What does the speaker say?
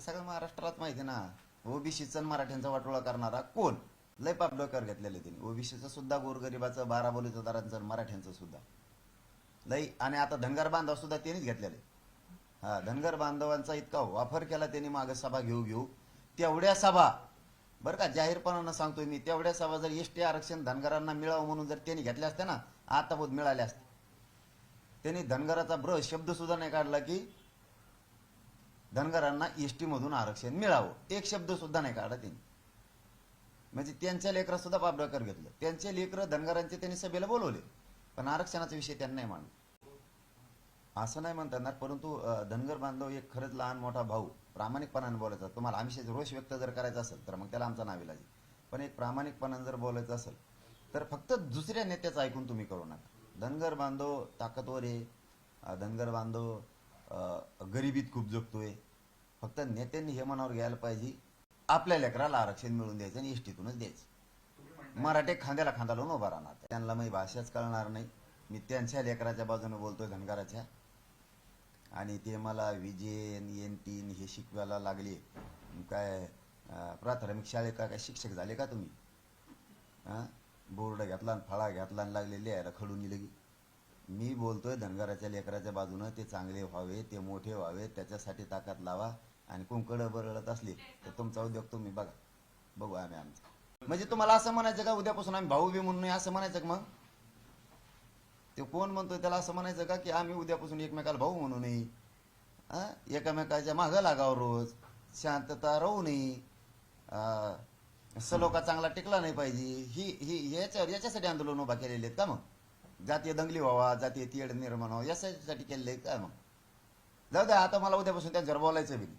आता सगळं महाराष्ट्रात माहिती ना. ओबीसीचा मराठ्यांचा वाटोळा करणारा कोण? लय पाप डोक्यावर घेतलेले त्यांनी ओबीसीचं सुद्धा गोरगरिबाचं बारा बोलीचं दरांचं मराठ्यांचं सुद्धा. लई आणि आता धनगर बांधव सुद्धा त्यांनीच घेतलेले. हा धनगर बांधवांचा इतका वापर केला त्यांनी मागे सभा घेऊ घेऊ. तेवढ्या सभा बरं का जाहीरपणानं सांगतोय मी तेवढ्या सभा जर एस टी आरक्षण धनगरांना मिळावं म्हणून जर त्यांनी घेतल्या असत्या ना आता बोध मिळाल्या असत्या. त्यांनी धनगराचा ब्र शब्द सुद्धा नाही काढला की धनगरांना एस आरक्षण मिळावं. एक शब्द सुद्धा नाही काढला त्यांनी म्हणजे त्यांच्या लेकर सुद्धा बाबडकर घेतलं. त्यांचे लेकर धनगरांचे त्यांनी सभेला बोलवले. पण आरक्षणाचा विषय त्यांना नाही मांडला. असं नाही म्हणता येणार परंतु धनगर बांधव एक खरंच लहान मोठा भाऊ प्रामाणिकपणाने बोलायचा. तुम्हाला आम्ही रोष व्यक्त जर करायचा असेल तर मग त्याला आमचा नावे लागेल. पण एक प्रामाणिकपणाने जर बोलायचं असेल तर फक्त दुसऱ्या नेत्याचं ऐकून तुम्ही करू नका. धनगर बांधव ताकदवर आहे. धनगर बांधव गरिबीत खूप जगतोय. फक्त नेत्यांनी हे मनावर घ्यायला पाहिजे. आपल्या लेकराला आरक्षण मिळून द्यायचं आणि एसटीतूनच द्यायचं. मराठे खांद्याला खांदा लावून उभा राहणार. त्यांना मी भाषाच कळणार नाही. मी त्यांच्या लेकराच्या बाजूने बोलतोय धनगराच्या. आणि ते मला विजेन एन तीन हे शिकवायला लागले. काय प्राथमिक शाळेत का काय शिक्षक झाले का तुम्ही? हां बोर्ड घेतला आणि फळा घेतला आणि लागले लिहायला खडून लगी मी बोलतोय धनगराच्या लेकराच्या बाजूनं ते चांगले व्हावे ते मोठे व्हावे त्याच्यासाठी ताकद लावा आणि कुंकड बरळत असली तर तुमचा उद्योग तुम्ही बघा. बघू आम्ही आमचा. म्हणजे तुम्हाला असं म्हणायचं का उद्यापासून आम्ही भाऊ बी म्हणून असं म्हणायचं का मग? ते कोण म्हणतोय त्याला असं म्हणायचं का की आम्ही उद्यापासून एकमेकाला भाऊ म्हणू नये हा? एकमेकाच्या मागं लागावं रोज. शांतता राहू नये. अं, चांगला टिकला नाही पाहिजे. ही ही याच्यावर याच्यासाठी आंदोलन उभा केलेले आहेत का मग? जातीय दंगली व्हावा जातीय तीड निर्माण व्हावा यासाठी केलेलं आहे काय मग जाऊ द्या आता मला उद्यापासून त्यांच्यावर बोलायचं बी नाही.